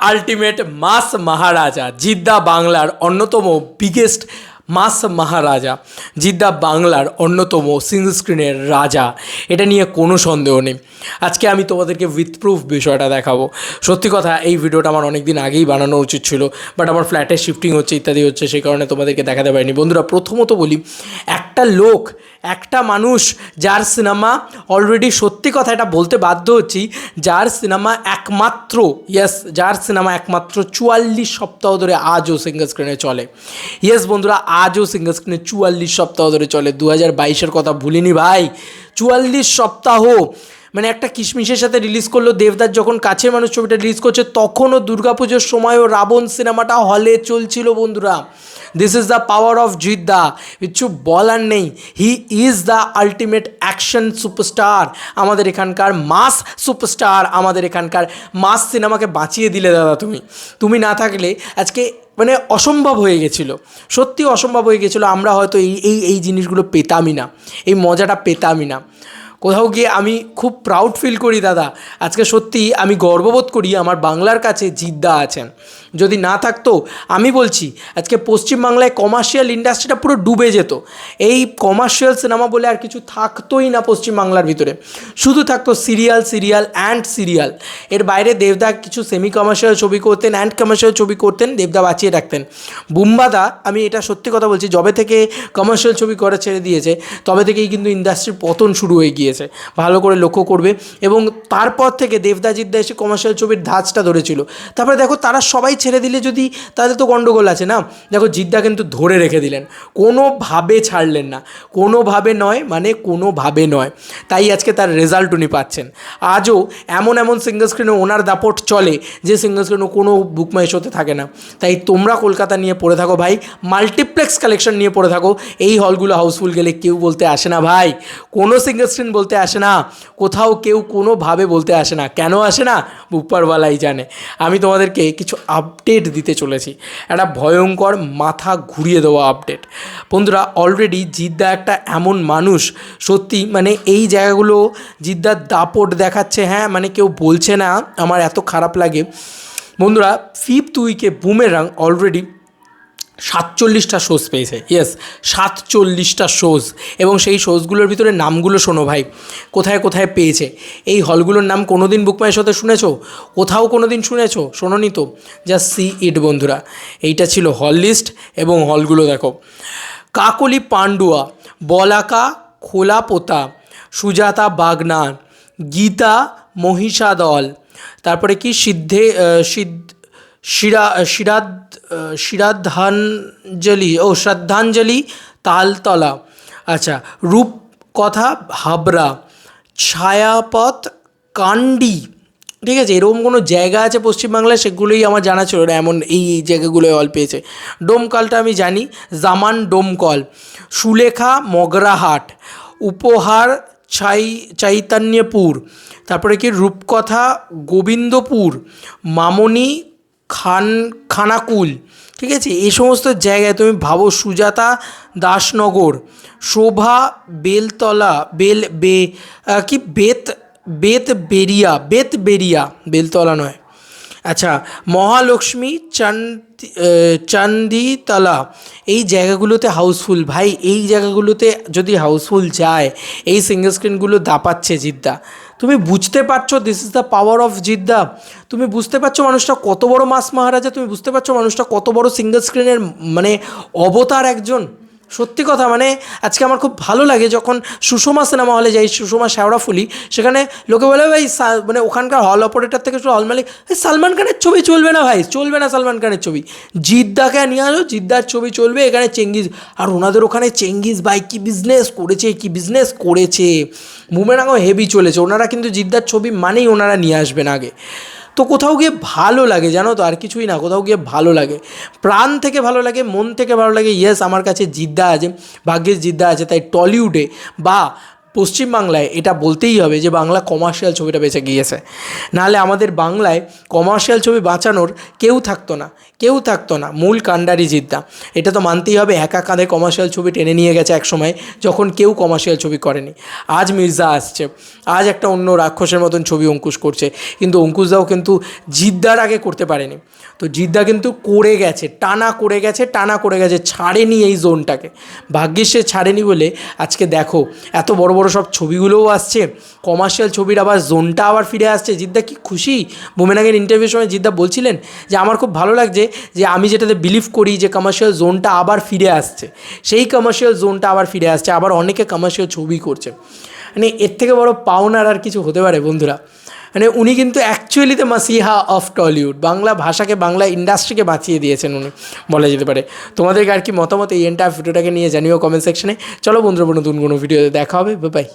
Ultimate মাস মহারাজা, জিদ্দা বাংলার অন্যতম biggest মাস মহারাজা, জিদ্দা বাংলার অন্যতম সিঙ্গল স্ক্রিনের রাজা। এটা নিয়ে কোনো সন্দেহ নেই। আজকে আমি তোমাদেরকে উইথ প্রুফ বিষয়টা দেখাবো। সত্যি কথা, এই ভিডিওটা আমার অনেক দিন আগেই বানানো উচিত ছিল বাট আমার ফ্ল্যাটে শিফটিং হচ্ছে, ইত্যাদি হচ্ছে, সেই কারণে তোমাদেরকে দেখাতে পারিনি। বন্ধুরা, প্রথমত বলি একটা লোক, একটা মানুষ যার সিনেমা অলরেডি সত্যি কথা এটা বলতে বাধ্য হচ্ছি, যার সিনেমা একমাত্র ইয়েস যার সিনেমা একমাত্র চুয়াল্লিশ সপ্তাহ ধরে আজও সিঙ্গল স্ক্রিনে চলে। ইয়েস বন্ধুরা, আজও সিঙ্গল স্ক্রিনে চুয়াল্লিশ সপ্তাহ ধরে চলে। দু হাজার বাইশের কথা ভুলিনি ভাই। চুয়াল্লিশ সপ্তাহ মানে একটা কিশমিশের সাথে রিলিজ করল, দেবদাস যখন কাছের মানুষ ছবিটা রিলিজ করছে, তখনও দুর্গাপুজোর সময়ও রাবণ সিনেমাটা হলে চলছিল বন্ধুরা। This is the power of Jeddah কিছু বলার নেই। He is the ultimate action superstar আমাদের এখানকার মাস সুপারস্টার আমাদের এখানকার মাস সিনেমাকে বাঁচিয়ে দিলে দাদা তুমি। তুমি না থাকলে আজকে মানে অসম্ভব হয়ে গেছিল। সত্যি অসম্ভব হয়ে গেছিল। আমরা হয়তো এই এই এই জিনিসগুলো পেতামই না। এই মজাটা পেতামই না। কোথাও গিয়ে আমি খুব প্রাউড ফিল করি দাদা। আজকে সত্যি আমি গর্ববোধ করি আমার বাংলার কাছে জিদ্দা আছেন। যদি না থাকতো, আমি বলছি, আজকে পশ্চিমবাংলায় কমার্শিয়াল ইন্ডাস্ট্রিটা পুরো ডুবে যেত। এই কমার্শিয়াল সিনেমা বলে আর কিছু থাকতোই না পশ্চিমবাংলার ভিতরে। শুধু থাকতো সিরিয়াল সিরিয়াল অ্যান্ড সিরিয়াল এর বাইরে দেবদা কিছু সেমি কমার্শিয়াল ছবি করতেন অ্যান্ড কমার্শিয়াল ছবি করতেন, দেবদা বাঁচিয়ে রাখতেন। বুম্বাদা, আমি এটা সত্যি কথা বলছি, যবে থেকে কমার্শিয়াল ছবি করা ছেড়ে দিয়েছে, তবে থেকেই কিন্তু ইন্ডাস্ট্রির পতন শুরু হয়ে গিয়েছে। ভালো করে লক্ষ্য করবে এবং তারপর থেকে দেবদা জিদ্দা এসে কমার্শিয়াল ছবির ধাঁচটা ধরেছিল। তারপরে দেখো তারা সবাই ছেড়ে দিলে যদি তাদের তো গণ্ডগোল আছে না? দেখো জিদ্দা কিন্তু ধরে রেখে দিলেন। কোনোভাবে ছাড়লেন না। কোনোভাবে নয় মানে কোনোভাবে নয়। তাই আজকে তার রেজাল্ট উনি পাচ্ছেন। আজও এমন এমন সিঙ্গল স্ক্রিনে ওনার দাপট চলে যে সিঙ্গল স্ক্রিনে কোনো বুকমাই শোতে থাকে না। তাই তোমরা কলকাতা নিয়ে পড়ে থাকো ভাই। মাল্টিপ্লেক্স কালেকশন নিয়ে পড়ে থাকো। এই হলগুলো হাউসফুল গেলে কেউ বলতে আসে না ভাই। কোনো সিঙ্গল স্ক্রিন বলতে আসে না, কোথাও কেউ কোনোভাবে বলতে আসে না। কেন আসে না? উপরওয়ালাই জানে। আমি তোমাদেরকে কিছু আপডেট দিতে চলেছি। একটা ভয়ঙ্কর মাথা ঘুরিয়ে দেওয়া আপডেট বন্ধুরা অলরেডি জিদ্দা একটা এমন মানুষ। সত্যি মানে এই জায়গাগুলো জিদ্দার দাপট দেখাচ্ছে হ্যাঁ মানে কেউ বলছে না। আমার এত খারাপ লাগে। বন্ধুরা ফিফথ উইকে বুমেরাং অলরেডি সাতচল্লিশটা শোজ পেয়েছে। ইয়েস সাতচল্লিশটা শোজ এবং সেই শোজগুলোর ভিতরে নামগুলো শোনো ভাই। কোথায় কোথায় পেয়েছে? এই হলগুলোর নাম কোনো দিন বুকমায়ের সাথে শুনেছো? কোথাও কোনো দিন শুনেছো? শোনোনি তো? জাস্ট সি ইট বন্ধুরা। এইটা ছিল হল লিস্ট এবং হলগুলো দেখো। কাকলি পান্ডুয়া বলাকা খোলাপোতা, সুজাতা বাগনান, গীতা মহিষাদল, তারপরে কি? সিদ্ধে সিদ্ধ শিরা, শিরাদ শিরাধাঞ্জলি ও শ্রদ্ধাঞ্জলি তালতলা। আচ্ছা রূপকথা হাবড়া ছায়াপথ কান্ডি। ঠিক আছে, এরকম কোনো জায়গা আছে পশ্চিমবাংলায়? সেগুলোই আমার জানা ছিল না, এমন এই এই জায়গাগুলোয় অল পেয়েছে। ডোমকলটা আমি জানি, জামান ডোমকল। সুলেখা মগরাহাট। উপহার চাই, চৈতন্যপুর। তারপরে কি? রূপকথা গোবিন্দপুর। মামনি খান, খানাকুল, ঠিক আছে? এই সমস্ত জায়গায় তুমি ভাবো সুজাতা দাসনগর, শোভা বেলতলা, বেল, বে কি, বেত বেত বেরিয়া বেত বেরিয়া বেলতলা নয়। আচ্ছা মহালক্ষ্মী চান্দি চান্দিতলা এই জায়গাগুলোতে হাউসফুল। ভাই, এই জায়গাগুলোতে যদি হাউসফুল যায়, এই সিঙ্গল স্ক্রিনগুলো দাপাচ্ছে জিদ্দা। তুমি বুঝতে পারছ this is the power of Jeddah? তুমি বুঝতে পারছ মানুষটা কত বড় মাস মহারাজা? তুমি বুঝতে পারছ মানুষটা কত বড় সিঙ্গল স্ক্রিনের মানে অবতার একজন? সত্যি কথা মানে আজকে আমার খুব ভালো লাগে যখন সুষমা সিনেমা হলে যাই, সুষমা শেওড়াফুলি সেখানে লোকে বলে, ভাই মানে ওখানকার হল অপারেটর থেকে শুধু হল মালিক "এই সালমান খানের ছবি চলবে না ভাই, চলবে না সালমান খানের ছবি। জিদ্দাকে নিয়ে আসো, জিদ্দার ছবি চলবে এখানে চেঙ্গিস আর ওনাদের ওখানে চেঙ্গিস ভাই, কী বিজনেস করেছে, কী বিজনেস করেছে। বুমেরাঙও হেভি চলেছে, ওনারা কিন্তু জিদ্দার ছবি মানেই ওনারা নিয়ে আসবেন আগে। তো কোথাও গিয়ে ভালো লাগে, জানো তো? আর কিছুই না, কোথাও গিয়ে ভালো লাগে। প্রাণ থেকে ভালো লাগে, মন থেকে ভালো লাগে ইয়েস আমার কাছে জিদ্দা আছে, ভাগ্যের জিদ্দা আছে, তাই টলিউডে বা পশ্চিমবাংলায় এটা বলতেই হবে যে বাংলা কমার্শিয়াল ছবিটা বেঁচে গিয়েছে। নাহলে আমাদের বাংলায় কমার্শিয়াল ছবি বাঁচানোর কেউ থাকতো না, কেউ থাকতো না, মূল কাণ্ডারি জিদ্দা। এটা তো মানতেই হবে, একা কাঁধে কমার্শিয়াল ছবি টেনে নিয়ে গেছে এক সময় যখন কেউ কমার্শিয়াল ছবি করেনি। আজ মির্জা আসছে, আজ একটা অন্য রাক্ষসের মতন ছবি অঙ্কুশ করছে, কিন্তু অঙ্কুশদাও কিন্তু জিদ্দার আগে করতে পারেনি। তো জিদ্দা কিন্তু করে গেছে, টানা করে গেছে, টানা করে গেছে, ছাড়েনি এই জোনটাকে ভাগ্যিস সে ছাড়েনি বলে আজকে দেখো, এত বড় বড় সব ছবিগুলোও আসছে। কমার্শিয়াল ছবির আবার জোনটা আবার ফিরে আসছে। জিদ্দা, কি খুশি? বুমেনাগের ইন্টারভিউর সময় জিদ্দা বলছিলেন যে, আমার খুব ভালো লাগছে যে, আমি যেটাতে বিলিভ করি যে কমার্শিয়াল জোনটা আবার ফিরে আসছে। সেই কমার্শিয়াল জোনটা আবার ফিরে আসছে। আবার অনেকে কমার্শিয়াল ছবি করছে। মানে এর থেকে বড় পাওনার আর কিছু হতে পারে বন্ধুরা। মানে উনি কিন্তু actually the messiah of Tollywood Bangla ভাষাকে, বাংলা ইন্ডাস্ট্রিকে বাঁচিয়ে দিয়েছেন উনি, বলা যেতে পারে। তোমাদেরকে আর কি মতামত এই এন্টার ভিডিওটাকে নিয়ে জানিও কমেন্ট সেকশনে চলো বন্ধুরা নতুন কোনো ভিডিওতে দেখা হবে। বাই